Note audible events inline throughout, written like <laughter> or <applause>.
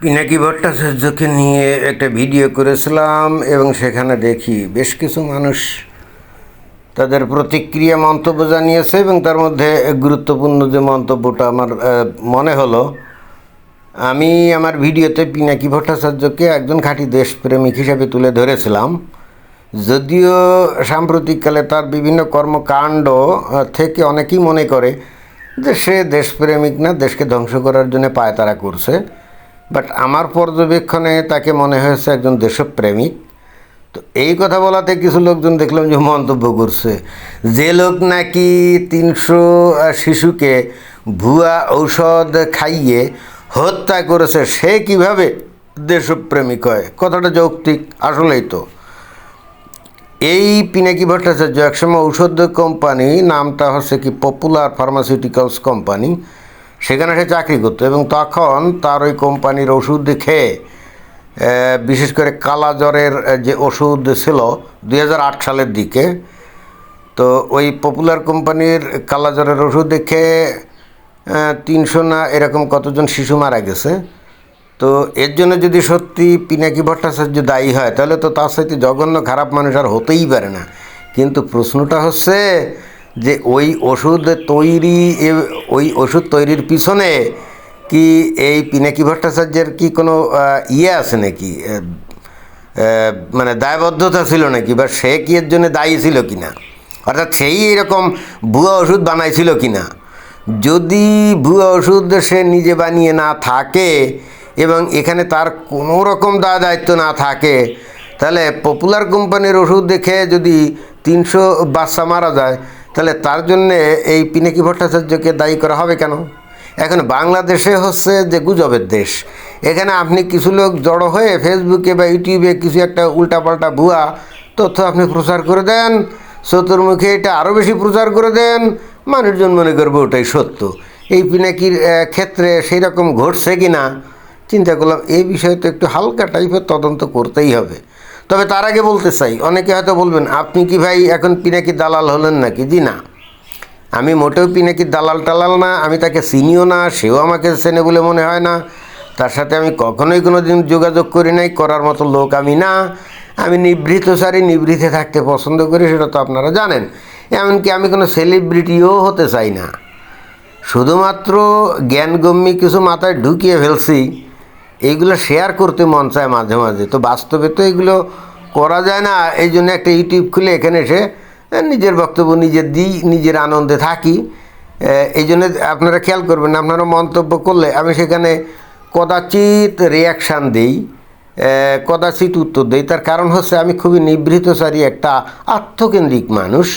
পিনাকি ভট্টাচার্যকে নিয়ে একটা ভিডিও করেছিলাম এবং সেখানে দেখি বেশ কিছু মানুষ তাদের প্রতিক্রিয়া মন্তব্য জানিয়েছে এবং তার মধ্যে গুরুত্বপূর্ণ যে মন্তব্যটা আমার মনে হলো, আমি আমার ভিডিওতে পিনাকি ভট্টাচার্যকে একজন খাঁটি দেশপ্রেমিক হিসাবে তুলে ধরেছিলাম। যদিও সাম্প্রতিককালে তার বিভিন্ন কর্মকাণ্ড থেকে অনেকেই মনে করে যে সে দেশপ্রেমিক না, দেশকে ধ্বংস করার জন্য পায়তারা করছে। বাট আমার পর্যবেক্ষণে তাকে মনে হয়েছে একজন দেশপ্রেমিক। তো এই কথা বলাতে কিছু লোকজন দেখলাম যে মন্তব্য করছে। যে লোক নাকি তিনশো শিশুকে ভুয়া ঔষধ খাইয়ে হত্যা করেছে, সে কীভাবে দেশপ্রেমিক হয়? কথাটা যৌক্তিক আসলেই তো। এই পিনাকি ভট্টাচার্য একসময় ঔষধ কোম্পানি, নামটা হচ্ছে কি পপুলার ফার্মাসিউটিক্যালস কোম্পানি সেখানে সে চাকরি করতো এবং তখন তার ওই কোম্পানির ওষুধ খেয়ে বিশেষ করে কালা জ্বরের যে ওষুধ ছিল দু হাজার আট সালের দিকে, তো ওই পপুলার কোম্পানির কালা জ্বরের ওষুধ দেখে তিনশো না এরকম কতজন শিশু মারা গেছে। তো এর জন্য যদি সত্যি পিনাকি ভট্টাচার্য দায়ী হয়, তাহলে তো তার সাথে জঘন্য খারাপ মানুষ আর হতেই পারে না। কিন্তু প্রশ্নটা হচ্ছে যে ওই ওষুধ তৈরি ওই ওষুধ তৈরির পিছনে কি এই পিনাকি ভট্টাচার্যের কি কোনো ইয়ে আছে নাকি? মানে দায়বদ্ধতা ছিল নাকি? বা সে কি এর জন্য দায়ী ছিল কিনা? অর্থাৎ সেই এরকম ভুয়া ওষুধ বানাইছিল কিনা? যদি ভুয়া ওষুধ সে নিজে বানিয়ে না থাকে এবং এখানে তার কোনো রকম দায় দায়িত্ব না থাকে, তাহলে পপুলার কোম্পানির ওষুধ দেখে যদি তিনশো বাচ্চা মারা যায় তাহলে তার জন্যে এই পিনাকি ভট্টাচার্যকে দায়ী করা হবে কেন? এখন বাংলাদেশে হচ্ছে যে গুজবের দেশ, এখানে আপনি কিছু লোক জড়ো হয়ে ফেসবুকে বা ইউটিউবে কিছু একটা উল্টাপাল্টা ভুয়া তথ্য আপনি প্রচার করে দেন, চতুর্মুখে এটা আরও বেশি প্রচার করে দেন, মানুষজন মনে করবে ওটাই সত্য। এই পিনাকির ক্ষেত্রে সেই রকম ঘটছে কি না চিন্তা করলাম, এই বিষয়ে তো একটু হালকা টাইপের তদন্ত করতেই হবে। তবে তার আগে বলতে চাই, অনেকে হয়তো বলবেন, আপনি কি ভাই এখন পিনাকি দালাল হলেন নাকি? জি না। আমি মোটেও পিনাকি দালাল টালাল না, আমি তাকে চিনিও না, সেও আমাকে চেনে বলে মনে হয় না। তার সাথে আমি কখনোই কোনো দিন যোগাযোগ করি নাই, করার মতো লোক আমি না। আমি নিভৃত সারি নিভৃতে থাকতে পছন্দ করি, সেটা তো আপনারা জানেন। এমনকি আমি কোনো সেলিব্রিটিও হতে চাই না। শুধুমাত্র জ্ঞানগম্যী কিছু মাথায় ঢুকিয়ে ফেলছি এইগুলো শেয়ার করতে মন চায় মাঝে মাঝে। তো বাস্তবে তো এগুলো করা যায় না। এই জন্য একটা ইউটিউব খুলে এখানে এসে নিজের বক্তব্য নিজে দিই, নিজের আনন্দে থাকি। এই জন্য আপনারা খেয়াল করবেন আপনারা মন্তব্য করলে আমি সেখানে কদাচিৎ রিয়াকশান দিই কদাচিৎ উত্তর দিই। তার কারণ হচ্ছে আমি খুবই নিভৃতচারী একটা আত্মকেন্দ্রিক মানুষ।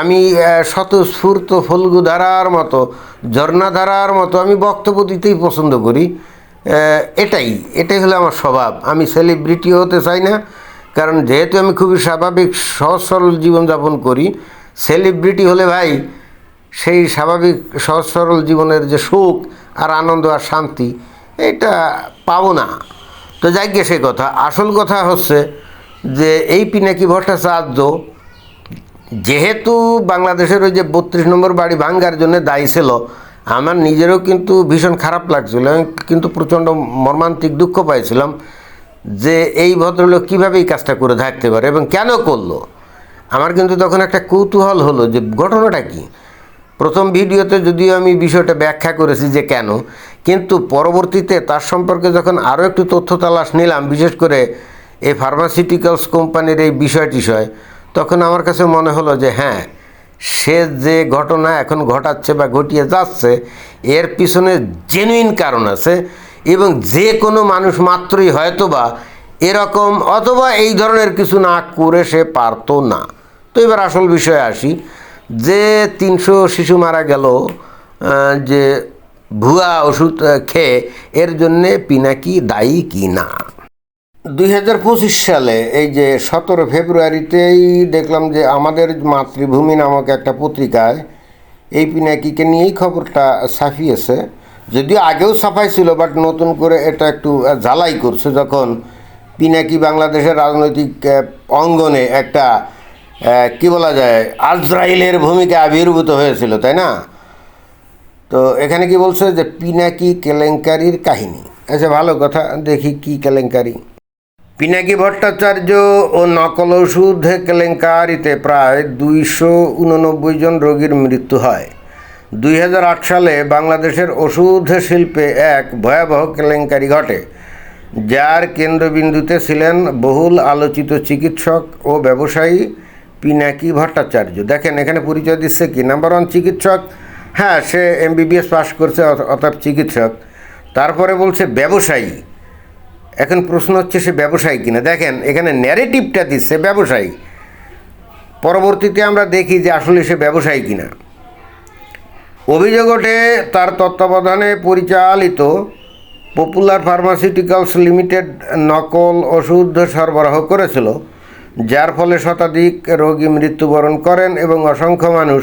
আমি স্বতঃস্ফূর্ত ফল্গুধারার মতো, ঝর্ণাধারার মতো আমি বক্তব্য দিতেই পছন্দ করি। এটাই এটাই হলো আমার স্বভাব। আমি সেলিব্রিটি হতে চাই না, কারণ যেহেতু আমি খুবই স্বাভাবিক সহজ সরল জীবনযাপন করি সেলিব্রিটি হলে ভাই, সেই স্বাভাবিক সহজ সরল জীবনের যে সুখ আর আনন্দ আর শান্তি, এটা পাবো না। তো যাই গিয়ে সে কথা। আসল কথা হচ্ছে যে, এই পিনাকি ভট্টাচার্য যেহেতু বাংলাদেশের ওই যে বত্রিশ নম্বর বাড়ি ভাঙ্গার জন্য দায়ী ছিল আমার নিজেরও কিন্তু ভীষণ খারাপ লাগছিল। কিন্তু প্রচণ্ড মর্মান্তিক দুঃখ পাইছিলাম যে এই ভদ্রলোক কীভাবে এই কাজটা করে থাকতে পারে এবং কেন করল? আমার কিন্তু তখন একটা কৌতূহল হলো যে ঘটনাটা কী? প্রথম ভিডিওতে যদিও আমি বিষয়টা ব্যাখ্যা করেছি যে কেন, কিন্তু পরবর্তীতে তার সম্পর্কে যখন আরও একটু তথ্য তালাশ নিলাম, বিশেষ করে এই ফার্মাসিউটিক্যালস কোম্পানির এই বিষয় টিষয় তখন আমার কাছে মনে হলো যে হ্যাঁ সে যে ঘটনা এখন ঘটাচ্ছে বা ঘটিয়ে যাচ্ছে, এর পিছনে জেনুইন কারণ আছে এবং যে কোনো মানুষ মাত্রই হয়তো বা এরকম অথবা এই ধরনের কিছু না করে সে পারতো না। তো এবার আসল বিষয়ে আসি, যে তিনশো শিশু মারা গেল যে ভুয়া ওষুধ খেয়ে, এর জন্যে পিনাকি দায়ী কি না? দুই হাজার পঁচিশ সালে, এই যে সতেরো ফেব্রুয়ারিতেই দেখলাম যে আমাদের মাতৃভূমি নামক একটা পত্রিকায় এই পিনাকিকে নিয়েই খবরটা ছাপিয়েছে। যদিও আগেও ছাপাই ছিল বাট নতুন করে এটা একটু ঝালাই করছে যখন পিনাকি বাংলাদেশের রাজনৈতিক অঙ্গনে একটা কি বলা যায়, আজরাইলের ভূমিকা আবির্ভূত হয়েছিল, তাই না? তো এখানে কি বলছে যে পিনাকি কেলেঙ্কারির কাহিনী। আচ্ছা ভালো কথা, দেখি কি কেলেঙ্কারি। পিনাকি ভট্টাচার্য ও নকল ওষুধ কেলেঙ্কারিতে প্রায় দুইশো উননব্বই জন রোগীর মৃত্যু হয়। দুই হাজার আট সালে বাংলাদেশের ওষুধ শিল্পে এক ভয়াবহ কেলেঙ্কারি ঘটে, যার কেন্দ্রবিন্দুতে ছিলেন বহুল আলোচিত চিকিৎসক ও ব্যবসায়ী পিনাকি ভট্টাচার্য। দেখেন, এখানে পরিচয় দিচ্ছে কি? নাম্বার ওয়ান চিকিৎসক হ্যাঁ সে এমবিবিএস পাশ করছে অর্থাৎ চিকিৎসক। তারপরে বলছে ব্যবসায়ী। এখন প্রশ্ন হচ্ছে সে ব্যবসায়ী কিনা। দেখেন, এখানে ন্যারেটিভটা দিচ্ছে ব্যবসায়ী। পরবর্তীতে আমরা দেখি যে আসলে সে ব্যবসায়ী কিনা। অভিযোগ ওঠে, তার তত্ত্বাবধানে পরিচালিত পপুলার ফার্মাসিউটিক্যালস লিমিটেড নকল ওষুধ সরবরাহ করেছিল, যার ফলে শতাধিক রোগী মৃত্যুবরণ করেন এবং অসংখ্য মানুষ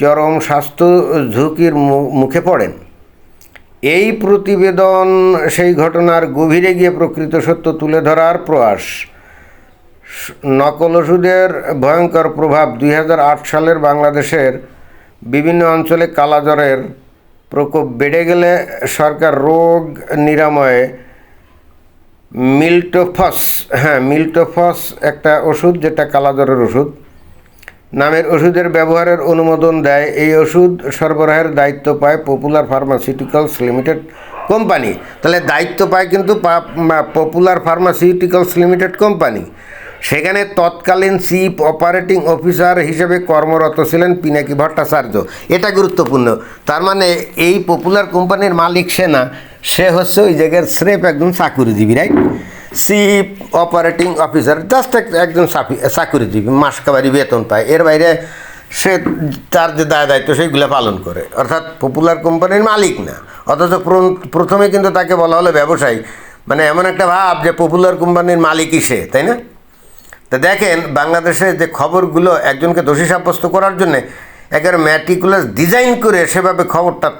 চরম স্বাস্থ্য ঝুঁকির মুখে পড়েন। এই প্রতিবেদন সেই ঘটনার গভীরে গিয়ে প্রকৃত সত্য তুলে ধরার প্রয়াস। নকল ওষুধের ভয়ঙ্কর প্রভাব দুই হাজার আট সালের বাংলাদেশের বিভিন্ন অঞ্চলে কালাজ্বরের প্রকোপ বেড়ে গেলে সরকার রোগ নিরাময়ে মিল্টোফস হ্যাঁ মিল্টোফস একটা ওষুধ যেটা কালাজ্বরের ওষুধ। নামের ওষুধের ব্যবহারের অনুমোদন দেয় এই ওষুধ সরবরাহের দায়িত্ব পায় পপুলার ফার্মাসিউটিক্যালস লিমিটেড কোম্পানি। তাহলে দায়িত্ব পায় কিন্তু পপুলার ফার্মাসিউটিক্যালস লিমিটেড কোম্পানি। সেখানে তৎকালীন চিফ অপারেটিং অফিসার হিসেবে কর্মরত ছিলেন পিনাকি ভট্টাচার্য। এটা গুরুত্বপূর্ণ। তার মানে এই পপুলার কোম্পানির মালিক সে না, সে হচ্ছে ওই জায়গার স্রেফ একজন চাকুরিজীবী right chief operating officer just একজন চাকরি- চাকুরিজীবী মাসকাবারি বেতন পায়। এর বাইরে সে, তার যে দায় দায়িত্ব সেইগুলো পালন করে। অর্থাৎ পপুলার কোম্পানির মালিক না। অথচ প্রথমে কিন্তু তাকে বলা হলো ব্যবসায়ী। মানে এমন একটা ভাব যে পপুলার কোম্পানির মালিকই সে, তাই না? তা দেখেন, বাংলাদেশে যে খবরগুলো একজনকে দোষী সাব্যস্ত করার জন্যে একেবারে ম্যাটিকুলাস ডিজাইন করে সেভাবে খবরটা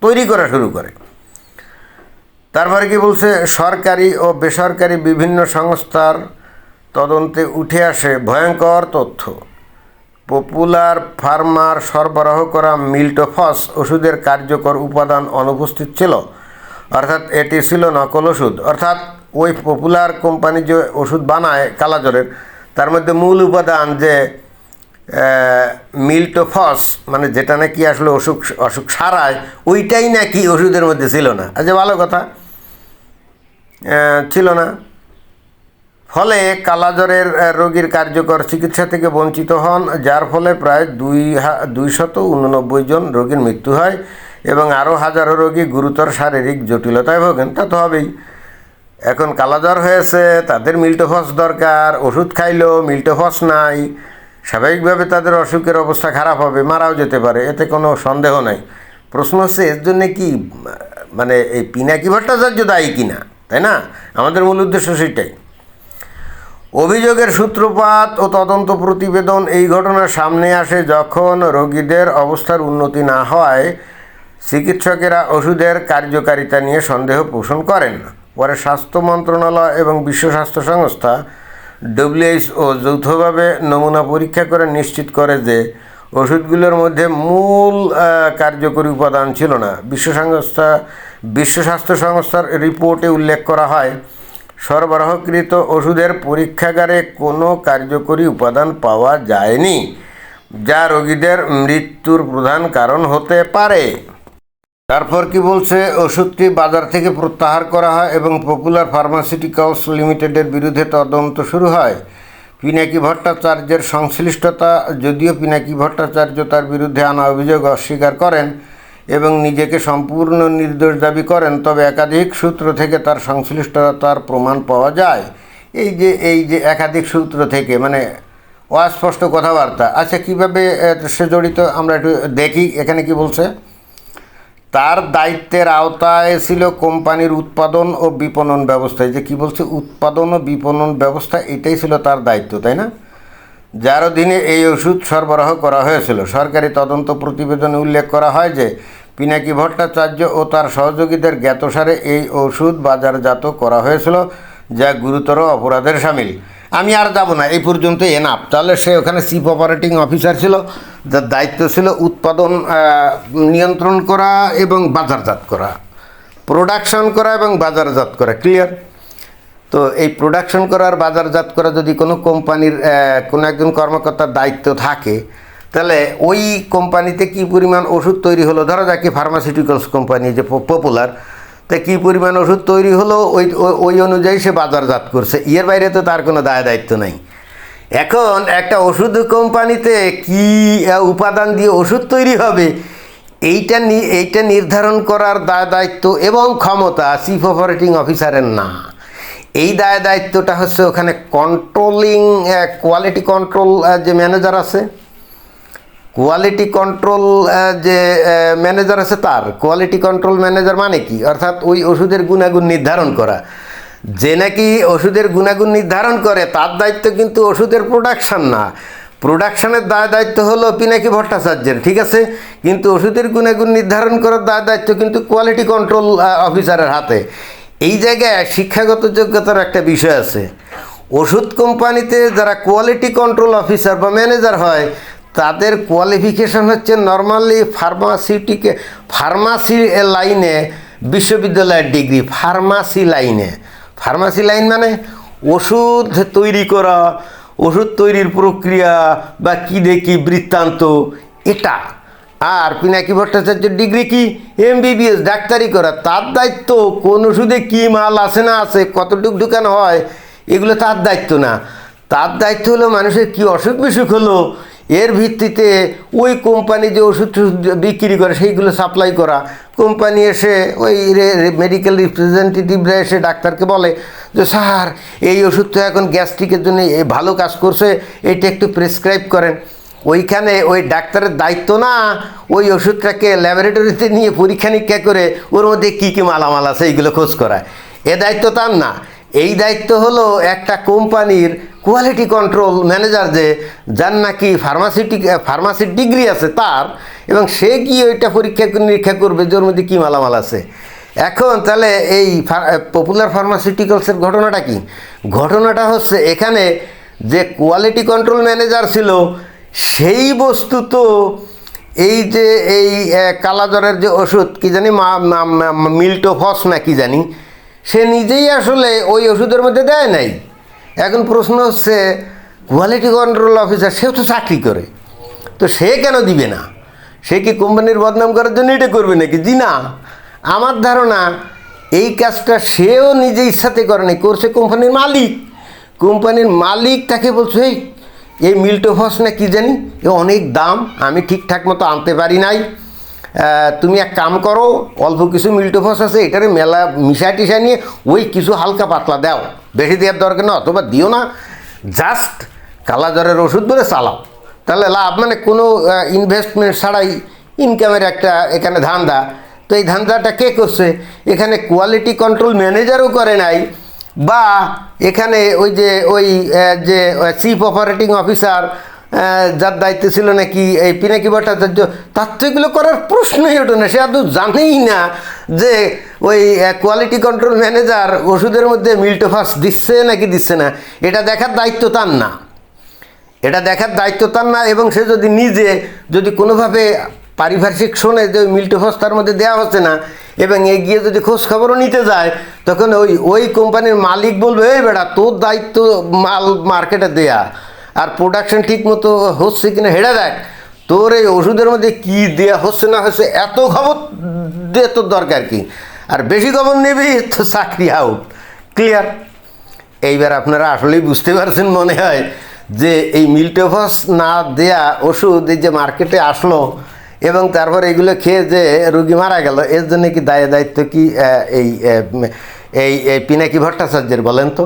তৈরি করা শুরু করে। তারপরে কি বলছে, সরকারি ও বেসরকারি বিভিন্ন সংস্থার তদন্তে উঠে আসে ভয়ঙ্কর তথ্য। পপুলার ফার্মার সরবরাহ করা মিল্টোফস ওষুধের কার্যকর উপাদান অনুপস্থিত ছিল। অর্থাৎ এটি ছিল নকল ওষুধ। অর্থাৎ ওই পপুলার কোম্পানি যে ওষুধ বানায় কালাজ্বরের, তার মধ্যে মূল উপাদান যে মিল্টোফস মানে যেটা নাকি আসলে অসুখ অসুখ সারায়, ওইটাই নাকি ওষুধের মধ্যে ছিল না। আচ্ছা ভালো কথা। ছিল না। ফলে কালাজ্বরের রোগীর কার্যকর চিকিৎসা থেকে বঞ্চিত হন, যার ফলে প্রায় দুই দুইশত উননব্বই জন রোগীর মৃত্যু হয় এবং আরও হাজারো রোগী গুরুতর শারীরিক জটিলতায় ভোগেন। তা তো হবেই। এখন কালাজ্বর হয়েছে, তাদের মিল্টোফস দরকার, ওষুধ খাইলো, মিল্টোফস নাই। স্বাভাবিকভাবে তাদের অসুখের অবস্থা খারাপ হবে, মারাও যেতে পারে, এতে কোনো সন্দেহ নাই। প্রশ্ন হচ্ছে, এর জন্যে কি মানে এই পিনাকি ভট্টাচার্য দায়ী কিনা? তাই না? আমাদের মূল উদ্দেশ্য সেটাই। অভিযোগের সূত্রপাত ও তদন্ত প্রতিবেদন এই ঘটনার সামনে আসে যখন রোগীদের অবস্থার উন্নতি না হয়, চিকিৎসকেরা ওষুধের কার্যকারিতা নিয়ে সন্দেহ পোষণ করেন। পরে স্বাস্থ্য মন্ত্রণালয় এবং বিশ্ব স্বাস্থ্য সংস্থা ডব্লিউএইচও যৌথভাবে নমুনা পরীক্ষা করে নিশ্চিত করে যে ওষুধগুলোর মধ্যে মূল কার্যকরী উপাদান ছিল না। বিশ্ব সংস্থা বিশ্ব স্বাস্থ্য সংস্থার রিপোর্টে উল্লেখ করা হয়, সরবরাহকৃত ওষুধের পরীক্ষাগারে কোনো কার্যকরী উপাদান পাওয়া যায়নি, যা রোগীদের মৃত্যুর প্রধান কারণ হতে পারে। তারপর কি বলছে? ওষুধটি বাজার থেকে প্রত্যাহার করা হয় এবং পপুলার ফার্মাসিউটিক্যালস লিমিটেডের বিরুদ্ধে তদন্ত শুরু হয়। পিনাকি ভট্টাচার্যের সংশ্লিষ্টতা, যদিও পিনাকি ভট্টাচার্য তার বিরুদ্ধে আনা অভিযোগ অস্বীকার করেন এবং নিজেকে সম্পূর্ণ নির্দোষ দাবি করেন, তবে একাধিক সূত্র থেকে তার সংশ্লিষ্টতার প্রমাণ পাওয়া যায়। এই যে এই যে একাধিক সূত্র থেকে মানে অস্পষ্ট কথাবার্তা। আচ্ছা কীভাবে সে জড়িত আমরা একটু দেখি, এখানে কি বলছে? তার দায়িত্বের আওতায় ছিল কোম্পানির উৎপাদন ও বিপণন ব্যবস্থা। যে কী বলছে? উৎপাদন ও বিপণন ব্যবস্থা, এটাই ছিল তার দায়িত্ব, তাই না? যার অধীনে এই ওষুধ সরবরাহ করা হয়েছিল। সরকারি তদন্ত প্রতিবেদনে উল্লেখ করা হয় যে, পিনাকি ভট্টাচার্য ও তার সহযোগীদের জ্ঞাতসারে এই ওষুধ বাজারজাত করা হয়েছিল, যা গুরুতর অপরাধের সামিল। আমি আর যাব না, এই পর্যন্ত এনাফ। তাহলে সে ওখানে চিফ অপারেটিং অফিসার ছিল, যার দায়িত্ব ছিল উৎপাদন নিয়ন্ত্রণ করা এবং বাজারজাত করা, প্রোডাকশন করা এবং বাজারজাত করা। ক্লিয়ার? তো এই প্রোডাকশন করার বাজারজাত করা যদি কোনো কোম্পানির কোনো একজন কর্মকর্তার দায়িত্ব থাকে, তাহলে ওই কোম্পানিতে কি পরিমাণ ওষুধ তৈরি হলো? ধরো যাকে ফার্মাসিউটিক্যালস কোম্পানি যে পপুলার তা কী পরিমাণ ওষুধ তৈরি হলো? ওই, ওই- অনুযায়ী সে বাজারজাত করছে। ইয়ের বাইরে তো তার কোনো দায় দায়িত্ব নাই। এখন একটা ওষুধ কোম্পানিতে কি উপাদান দিয়ে ওষুধ তৈরি হবে, এইটা এইটা নির্ধারণ করার দায় দায়িত্ব এবং ক্ষমতা চিফ অপারেটিং অফিসারের না। এই দায় দায়িত্বটা হচ্ছে ওখানে কন্ট্রোলিং কোয়ালিটি কন্ট্রোল যে ম্যানেজার আছে। কোয়ালিটি কন্ট্রোল যে ম্যানেজার আছে তার। কোয়ালিটি কন্ট্রোল ম্যানেজার মানে কি? অর্থাৎ ওই ওষুধের গুণাগুণ নির্ধারণ করা। যে নাকি ওষুধের গুণাগুণ নির্ধারণ করে, তার দায়িত্ব কিন্তু ওষুধের প্রোডাকশান না। প্রোডাকশানের দায় দায়িত্ব হলো পিনাকি ভট্টাচার্যের, ঠিক আছে? কিন্তু ওষুধের গুণাগুণ নির্ধারণ করার দায় দায়িত্ব কিন্তু কোয়ালিটি কন্ট্রোল অফিসারের হাতে। এই জায়গায় শিক্ষাগত যোগ্যতার একটা বিষয় আছে। ওষুধ কোম্পানিতে যারা কোয়ালিটি কন্ট্রোল অফিসার বা ম্যানেজার হয়, তাদের কোয়ালিফিকেশন হচ্ছে নর্মালি ফার্মাসিউটিকে ফার্মাসি লাইনে বিশ্ববিদ্যালয়ের ডিগ্রি ফার্মাসি লাইনে ফার্মাসি লাইন মানে ওষুধ তৈরি করা, ওষুধ তৈরির প্রক্রিয়া বা কী দেখি বৃত্তান্ত, এটা। আর পিনাকি ভট্টাচার্যের ডিগ্রি কি? এমবিবিএস ডাক্তারি করা। তার দায়িত্ব কোন ওষুধে কী মাল আছে না আছে, কতটুক ঢুকানো হয়, এগুলো তার দায়িত্ব না। তার দায়িত্ব হলো মানুষের কি অসুখ বিসুখ হলো, এর ভিত্তিতে ওই কোম্পানি যে ওষুধ বিক্রি করে, সেইগুলো সাপ্লাই করা। কোম্পানি এসে ওই মেডিকেল রিপ্রেজেন্টেটিভরা এসে ডাক্তারকে বলে যে, স্যার, এই ওষুধ তো এখন গ্যাস্ট্রিকের জন্য ভালো কাজ করছে, এটা একটু প্রেসক্রাইব করেন। ওইখানে ওই ডাক্তারের দায়িত্ব না, ওই ওষুধটাকে ল্যাবরেটরিতে নিয়ে পরীক্ষা নিরীক্ষা করে ওর মধ্যে কী কী মালামাল আছে এইগুলো খোঁজ করা এ দায়িত্ব তার না। এই দায়িত্ব হলো একটা কোম্পানির কোয়ালিটি কন্ট্রোল ম্যানেজার যে, যার নাকি ফার্মাসিউটিক ফার্মাসির ডিগ্রি আছে তার, এবং সে গিয়ে ওইটা পরীক্ষা নিরীক্ষা করবে যে ওর মধ্যে কী মালামাল আছে। এখন তাহলে এই পপুলার ফার্মাসিউটিক্যালসের ঘটনাটা কি? ঘটনাটা হচ্ছে এখানে যে কোয়ালিটি কন্ট্রোল ম্যানেজার ছিল সেই বস্তু তো এই যে এই কালাজ্বরের যে ওষুধ, কি জানি মিল্টোফস না কি জানি, সে নিজেই আসলে ওই ওষুধের মধ্যে দেয় নাই। এখন প্রশ্ন হচ্ছে কোয়ালিটি কন্ট্রোল অফিসার সেও তো চাকরি করে। তো সে কেন দিবে না? সে কি কোম্পানির বদনাম করার জন্য এটা করবে নাকি? জি না। আমার ধারণা, এই কাজটা সেও নিজে ইচ্ছাতে করে নাই, করছে কোম্পানির মালিক। কোম্পানির মালিক তাকে বলছে এই মিল্টোফস না কি জানি? এ অনেক দাম, আমি ঠিকঠাক মতো আনতে পারি নাই। তুমি এক কাম করো, অল্প কিছু মিল্টোফস আছে, এটারে মেলা মিশা টিশা নিয়ে ওই কিছু হালকা পাতলা দাও। বেশি দেওয়ার দরকার না, অথবা দিও না। জাস্ট কালা জ্বরের ওষুধ বলে চালাও। তাহলে লাভ মানে কোনো ইনভেস্টমেন্ট ছাড়াই ইনকামের একটা এখানে ধান্দা। তো এই ধান্দাটা কে করছে? এখানে কোয়ালিটি কন্ট্রোল ম্যানেজারও করে নাই, বা এখানে ওই যে ওই যে চিফ অপারেটিং অফিসার যার দায়িত্ব ছিল নাকি এই পিনাকি ভট্টাচার্য, তার তো এগুলো করার প্রশ্নই ওঠে না। সে আদৌ জানেই না যে ওই কোয়ালিটি কন্ট্রোল ম্যানেজার ওষুধের মধ্যে মিল্টোফাস দিচ্ছে নাকি দিচ্ছে না। এটা দেখার দায়িত্ব তার না। এটা দেখার দায়িত্ব তার না এবং সে যদি নিজে যদি কোনোভাবে পারিপার্শ্বিক শোনে যে ওই মিল্টোফস তার মধ্যে দেওয়া হচ্ছে না এবং এগিয়ে যদি খোঁজ খবরও নিতে যায়, তখন ওই ওই কোম্পানির মালিক বলবে, এই বেড়া, তোর দায়িত্ব মাল মার্কেটে দেয়া। আর প্রোডাকশন ঠিক মতো হচ্ছে কিনা হেরে দেখ। তোর এই ওষুধের মধ্যে কি দেওয়া হচ্ছে না হচ্ছে, এত খবর দিয়ে তোর দরকার কি? আর বেশি খবর নিবি, তো চাকরি আউট ক্লিয়ার এইবার আপনারা আসলেই বুঝতে পারছেন মনে হয় যে এই মিল্টোফস না দেয়া ওষুধ এই যে মার্কেটে আসলো এবং তারপর এগুলো খেয়ে যে রুগী মারা গেল, এর জন্য কি দায় দায়িত্ব কি এই এই পিনাকি ভট্টাচার্যের বলেন তো?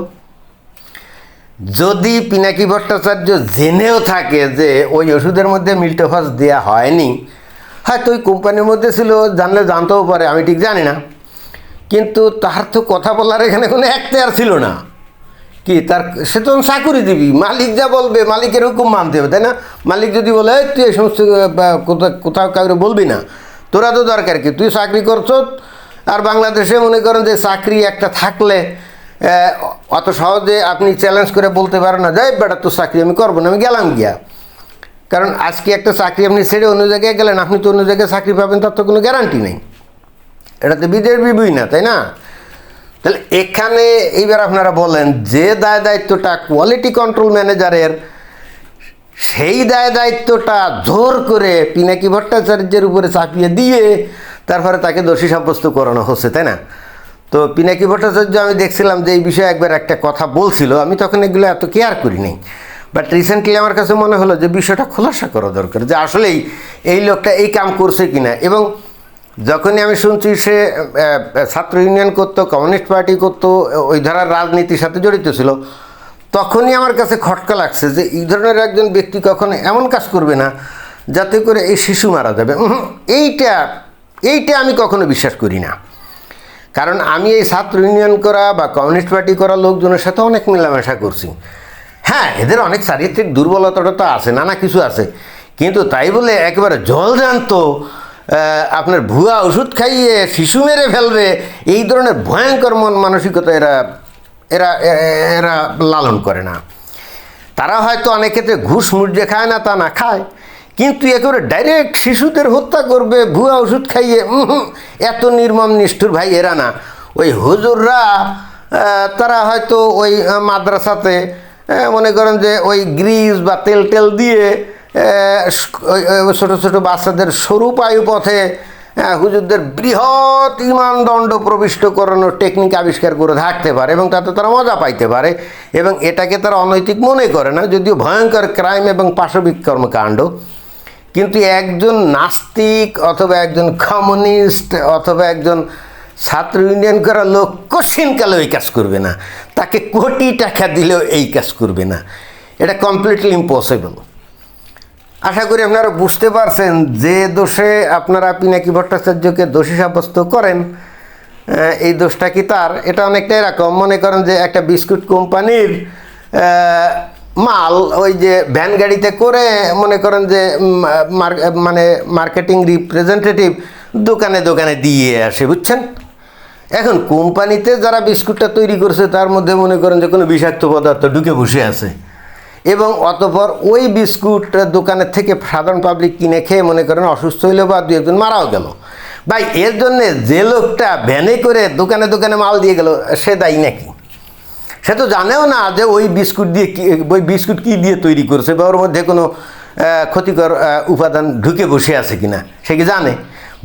যদি পিনাকি ভট্টাচার্য জেনেও থাকে যে ওই ওষুধের মধ্যে মিল্টোফাস দেওয়া হয়নি, হয়তো ওই কোম্পানির মধ্যে ছিল, জানলে জানতেও পারে, আমি ঠিক জানি না। কিন্তু তার তো কথা বলার এখানে কোনো এখতিয়ার ছিল না। কি তার সে তো চাকুরি দিবি। মালিক যা বলবে মালিকের হুকুম মানতে হবে তাই না? মালিক যদি বলে "এই, তুই এই সমস্ত কোথাও কাউকে বলবি না। তোরা তো দরকার কি? তুই চাকরি করছ আর বাংলাদেশে মনে করেন যে চাকরি একটা থাকলে অত সহজে আপনি চ্যালেঞ্জ করে বলতে পারেন না যাই বেটা তোর চাকরি আমি করব না আমি গেলাম গিয়া। কারণ আজকে একটা চাকরি আপনি ছেড়ে অন্য জায়গায় গেলেন আপনি তো অন্য জায়গায় চাকরি পাবেন তার তো কোনো গ্যারান্টি নেই। এটা তো বিদের বিবুই না তাই না? তাহলে এখানে এইবার আপনারা বলেন, যে দায় দায়িত্বটা কোয়ালিটি কন্ট্রোল ম্যানেজারের সেই দায় দায়িত্বটা জোর করে পিনাকি ভট্টাচার্যের উপরে চাপিয়ে দিয়ে তারপরে তাকে দোষী সাব্যস্ত করানো হচ্ছে, তাই না? তো পিনাকি ভট্টাচার্য, আমি দেখছিলাম যে এই বিষয়ে একবার একটা কথা বলছিল, আমি তখন এগুলো এত কেয়ার করিনি। বাট রিসেন্টলি আমার কাছে মনে হলো যে বিষয়টা খোলাসা করা দরকার, যে আসলেই এই লোকটা এই কাম করছে কিনা। এবং যখনই আমি শুনছি সে ছাত্র ইউনিয়ন করতো, কমিউনিস্ট পার্টি করতো, ওই ধারার রাজনীতির সাথে জড়িত ছিল, তখনই আমার কাছে খটকা লাগছে যে এই ধরনের একজন ব্যক্তি কখনো এমন কাজ করবে না যাতে করে এই শিশু মারা যাবে। এইটা এইটা আমি কখনো বিশ্বাস করি না। কারণ আমি এই ছাত্র ইউনিয়ন করা বা কমিউনিস্ট পার্টি করা লোকজনের সাথে অনেক মেলামেশা করছি। হ্যাঁ এদের অনেক চারিত্রিক দুর্বলতাটা তো আছে, নানা কিছু আছে। কিন্তু তাই বলে একেবারে জল জানত আপনার ভুয়া ওষুধ খাইয়ে শিশু মেরে ফেলবে, এই ধরনের ভয়ঙ্কর মন মানসিকতা এরা এরা এরা লালন করে না। তারা হয়তো অনেক ক্ষেত্রে ঘুষ মুড়ে খায় না, তা না খায়, কিন্তু একেবারে ডাইরেক্ট শিশুদের হত্যা করবে, ভুয়া ওষুধ খাইয়ে এত নির্মম, নিষ্ঠুর ভাই এরা না। ওই হুজুররা তারা হয়তো ওই মাদ্রাসাতে মনে করেন যে ওই গ্রিজ বা তেল টেল দিয়ে ছোটো ছোটো বাচ্চাদের সরু পায়ু পথে হুজুরদের বৃহৎ ইমানদণ্ড প্রবিষ্ট করানোর টেকনিক আবিষ্কার করে থাকতে পারে এবং তাতে তারা মজা পাইতে পারে এবং এটাকে তারা অনৈতিক মনে করে না, যদিও ভয়ঙ্কর ক্রাইম এবং পাশবিক কর্মকাণ্ড। কিন্তু একজন নাস্তিক অথবা একজন কমিউনিস্ট অথবা একজন ছাত্র ইউনিয়ন করা লোক কঠিনকালে ওই কাজ করবে না। তাকে কোটি টাকা দিলেও এই কাজ করবে না। এটা কমপ্লিটলি ইম্পসিবল আশা করি আপনারা বুঝতে পারছেন যে দোষে আপনারা পিনাকি ভট্টাচার্যকে দোষী সাব্যস্ত করেন এই দোষটা কি তার? এটা অনেকটা এরকম। মনে করেন যে একটা বিস্কুট কোম্পানির মাল ওই যে ভ্যান গাড়িতে করে, মনে করেন যে মানে মার্কেটিং রিপ্রেজেন্টেটিভ দোকানে দোকানে দিয়ে আসে, বুঝছেন? এখন কোম্পানিতে যারা বিস্কুটটা তৈরি করছে, তার মধ্যে মনে করেন যে কোনো বিষাক্ত পদার্থ ঢুকে বসে আছে। এবং অতপর ওই বিস্কুট দোকানের থেকে সাধারণ পাবলিক কিনে খেয়ে মনে করেন অসুস্থ হইল বা দু একজন মারাও গেল। ভাই, এর জন্যে যে লোকটা ভ্যানে করে দোকানে দোকানে মাল দিয়ে গেল, সে দায়ী নাকি? সে তো জানেও না যে ওই বিস্কুট দিয়ে কি, ওই বিস্কুট কী দিয়ে তৈরি করছে বা ওর মধ্যে কোনো ক্ষতিকর উপাদান ঢুকে বসে আছে কিনা। সে কি জানে?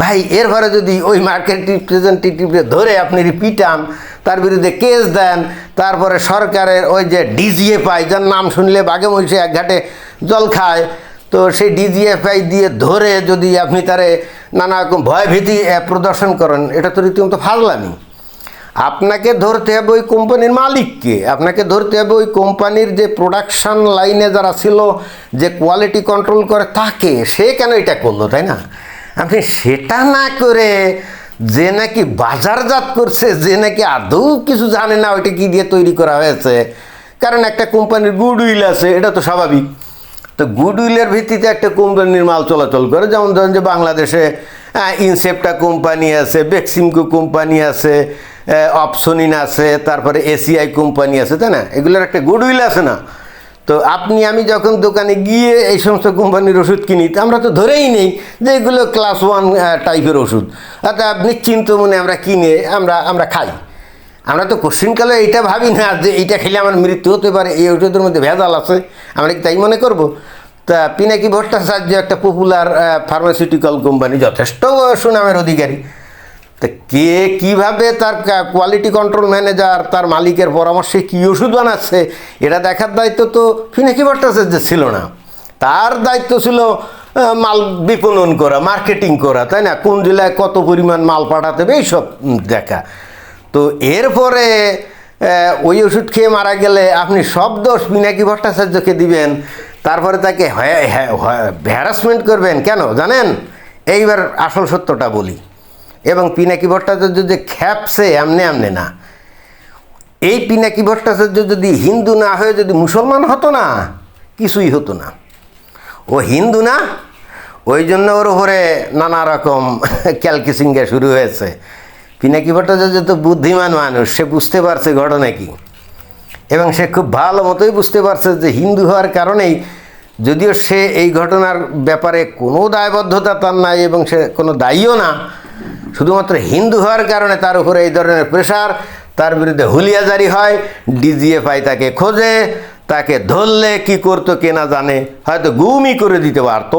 ভাই এরপরে যদি ওই মার্কেট রিপ্রেজেন্টেটিভকে ধরে আপনি পিটান তার বিরুদ্ধে কেস দেন, তারপরে সরকারের ওই যে ডিজিএফআই যার নাম শুনলে বাঘে মহিষে এক ঘাটে জল খায়, তো সেই ডিজিএফআই দিয়ে ধরে যদি আপনি তারে নানা রকম ভয়ভীতি প্রদর্শন করেন, এটা তো রীতিমতো ফাজলামি। আপনাকে ধরতে হবে ওই কোম্পানির মালিককে, আপনাকে ধরতে হবে ওই কোম্পানির যে প্রোডাকশন লাইনে যারা ছিল, যে কোয়ালিটি কন্ট্রোল করে, তাকে, সে কেন এটা করল, তাই না? আপনি সেটা না করে যে নাকি বাজারজাত করছে যে নাকি আদৌ কিছু জানে না ওইটা কি দিয়ে তৈরি করা হয়েছে। কারণ একটা কোম্পানির গুড উইল আছে এটা তো স্বাভাবিক। তো গুডউইলের ভিত্তিতে একটা কোম্পানির মাল চলাচল করে যেমন ধরেন যে বাংলাদেশে ইনসেপ্টা কোম্পানি আছে বেক্সিমকো কোম্পানি আছে আহ, অপসনিন আছে তারপরে এসিআই কোম্পানি আছে তাই না? এগুলোর একটা গুডউইল আছে না? তো আপনি, আমি যখন দোকানে গিয়ে এই সমস্ত কোম্পানির ওষুধ কিনি আমরা তো ধরেই নেই যে এগুলো ক্লাস ওয়ান টাইপের ওষুধ। অর্থাৎ নিশ্চিন্ত মনে আমরা কিনে আমরা আমরা খাই। আমরা তো কোশ্চিনকালে এইটা ভাবি না যে এইটা খেলে আমার মৃত্যু হতে পারে, এই ওষুধের মধ্যে ভেজাল আছে। আমরা কি তাই মনে করব? তা পিনাকি ভট্টাচার্য একটা পপুলার ফার্মাসিউটিক্যাল কোম্পানি যথেষ্ট সুনামের অধিকারী। তা কে কীভাবে তার কোয়ালিটি কন্ট্রোল ম্যানেজার তার মালিকের পরামর্শে কী ওষুধ বানাচ্ছে, এটা দেখার দায়িত্ব তো পিনাকি ভট্টাচার্য ছিল না। তার দায়িত্ব ছিল মাল বিপণন করা মার্কেটিং করা, তাই না? কোন জেলায় কত পরিমাণ মাল পাঠাতে হবে, এইসব দেখা। তো এরপরে ওই ওষুধ খেয়ে মারা গেলে আপনি সব দোষ পিনাকি ভট্টাচার্যকে দিবেন। তারপরে তাকে হ্যাঁ হ্যাঁ হ্যারাসমেন্ট করবেন। কেন? জানেন? এইবার আসল সত্যটা বলি। এবং পিনাকি ভট্টাচার্য যে খ্যাপসে, এমনে এমনে না। এই পিনাকি ভট্টাচার্য যদি হিন্দু না হয়ে যদি মুসলমান হতো না, কিছুই হতো না। ও হিন্দু না, ওই জন্য ওর উপরে নানা রকম <laughs> ক্যালকিসিঙ্গা শুরু হয়েছে। পিনাকি ভট্টাচার্য তো বুদ্ধিমান মানুষ, সে বুঝতে পারছে ঘটনা কি। এবং সে খুব ভালো মতোই বুঝতে পারছে যে হিন্দু হওয়ার কারণেই যদিও সে এই ঘটনার ব্যাপারে কোনো দায়বদ্ধতা তার নাই এবং সে কোনো দায়ীও না শুধুমাত্র হিন্দু হওয়ার কারণে তার উপরে এই ধরনের প্রেশার তার বিরুদ্ধে হুলিয়া জারি হয় ডিজিএফআই তাকে খোঁজে, তাকে ধরলে কি করতো কে না জানে, হয়তো গুমই করে দিতে পারতো।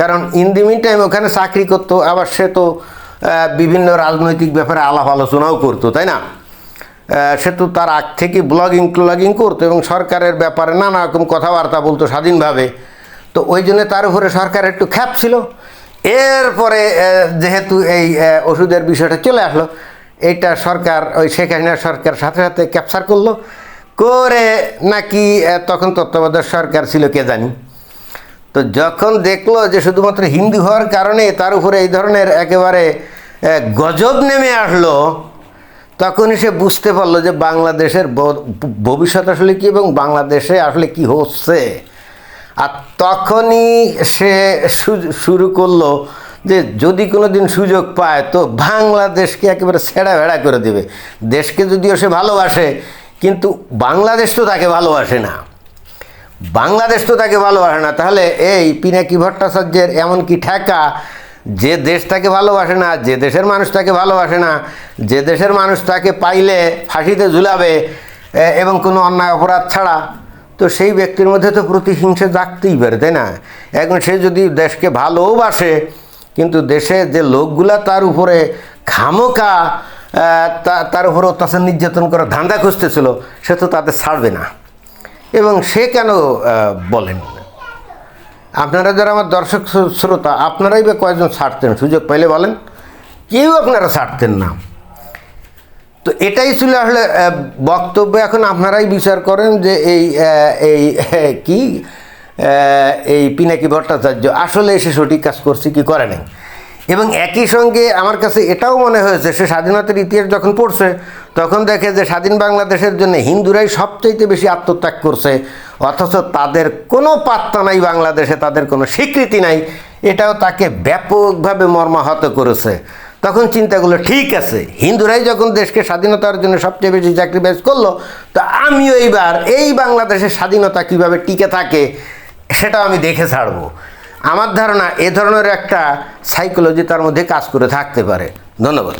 কারণ ইন দি মিন টাইম ওখানে চাকরি করতো, আবার সে তো বিভিন্ন রাজনৈতিক ব্যাপারে আলাপ আলোচনাও করতো, তাই না? সে তো তার আগ থেকে ব্লগিং ট্লগিং করতো এবং সরকারের ব্যাপারে নানা রকম কথাবার্তা বলতো স্বাধীনভাবে। তো ওই জন্য তার উপরে সরকার একটু খ্যাপ ছিল। এরপরে যেহেতু এই ওষুধের বিষয়টা চলে আসলো এটা সরকার, ওই শেখ হাসিনার সরকার সাথে সাথে ক্যাপচার করল, করে নাকি তখন তত্ত্বাবধায়ক সরকার ছিল কে জানি। তো যখন দেখল যে শুধুমাত্র হিন্দু হওয়ার কারণে তার উপরে এই ধরনের একেবারে গজব নেমে আসলো, তখনই সে বুঝতে পারল যে বাংলাদেশের ভবিষ্যৎ আসলে কি এবং বাংলাদেশে আসলে কি হচ্ছে। আর তখনই সে শুরু করল যে যদি কোনো দিন সুযোগ পায় তো বাংলাদেশকে একেবারে ছেঁড়া ভেড়া করে দেবে। দেশকে যদিও সে ভালোবাসে, কিন্তু বাংলাদেশ তো তাকে ভালোবাসে না। বাংলাদেশ তো তাকে ভালোবাসে না। তাহলে এই পিনাকি ভট্টাচার্যের এমন কি ঠেকা যে দেশ তাকে ভালোবাসে না, যে দেশের মানুষ তাকে ভালোবাসে না, যে দেশের মানুষ তাকে পাইলে ফাঁসিতে ঝুলাবে এবং কোনো অন্যায় অপরাধ ছাড়া তো সেই ব্যক্তির মধ্যে তো প্রতিহিংসা জাগতেই পারে, তাই না? এখন সে যদি দেশকে ভালোবাসে, কিন্তু দেশে যে লোকগুলা তার উপরে খামোকা তার উপর অত্যাচার নির্যাতন করার ধান্দা খুঁজতেছিল, সে তো তাদের ছাড়বে না। এবং সে কেন বলেন? আপনারা যারা আমার দর্শক শ্রোতা, আপনারাই বা কয়েকজন ছাড়তেন? সুযোগ পাইলে বলেন। কেউ আপনারা ছাড়তেন না। তো এটাই ছিল আসলে বক্তব্য। এখন আপনারাই বিচার করেন যে এই এই কি এই পিনাকি ভট্টাচার্য আসলে এসে সঠিক কাজ করছে কি করে নাই। এবং একই সঙ্গে আমার কাছে এটাও মনে হয়েছে, সে স্বাধীনতার ইতিহাস যখন পড়ছে, তখন দেখে যে স্বাধীন বাংলাদেশের জন্য হিন্দুরাই সবচাইতে বেশি আত্মত্যাগ করছে, অথচ তাদের কোনো পাত্তা নাই বাংলাদেশে, তাদের কোনো স্বীকৃতি নাই। এটাও তাকে ব্যাপকভাবে মর্মাহত করেছে। তখন চিন্তা করল, ঠিক আছে। হিন্দুরাই যখন দেশকে স্বাধীনতার জন্য সবচেয়ে বেশি স্যাক্রিফাইস করল, তো আমিও এইবার এই বাংলাদেশের স্বাধীনতা কীভাবে টিকে থাকে, সেটাও আমি দেখে ছাড়বো। আমার ধারণা এ ধরনের একটা সাইকোলজি তার মধ্যে কাজ করে থাকতে পারে। ধন্যবাদ।